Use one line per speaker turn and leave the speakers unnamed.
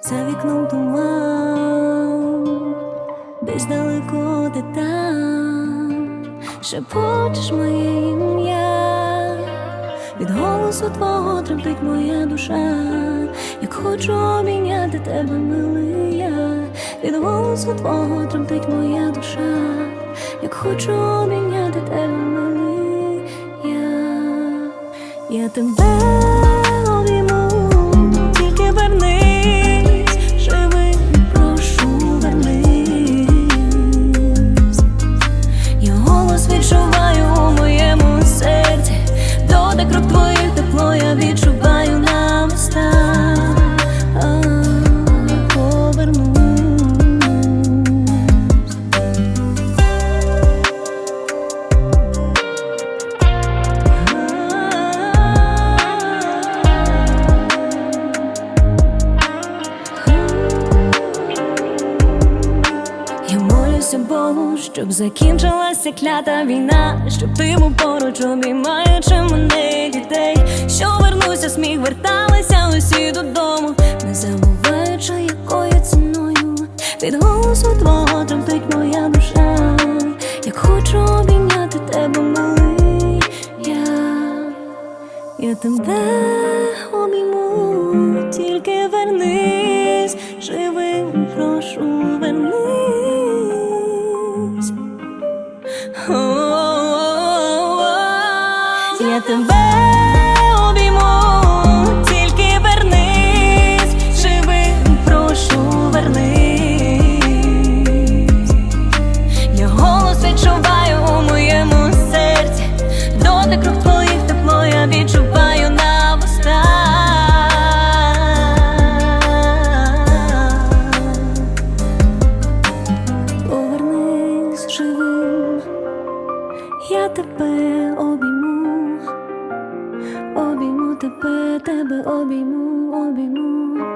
За вікном туман, десь далеко ти там, шепочеш моє ім'я, від голосу твого тремтить моя душа, як хочу обійняти тебе, милий я від голосу твого тремтить моя душа, як хочу обійняти тебе, милий я. Я тебе. Голос відчуваю у моєму серці, дотик рук твоїх молюся Богу, щоб закінчилася клята війна, щоб ти був поруч, обіймаючи мене дітей, що вернуся, сміх верталися усі додому, не забуваючи, якою ціною. Від голосу твого тремтить моя душа, як хочу обійняти тебе, малий я, я тебе обійму, тільки вернись, живим, прошу, Тебе обійму, тільки вернись, живим, прошу, вернись. Я голос відчуваю у моєму серці, дотик рук твоїх тепло я відчуваю на вустах. Повернись живим, я тебе обійму, обійму тебе, тебе обійму, обійму.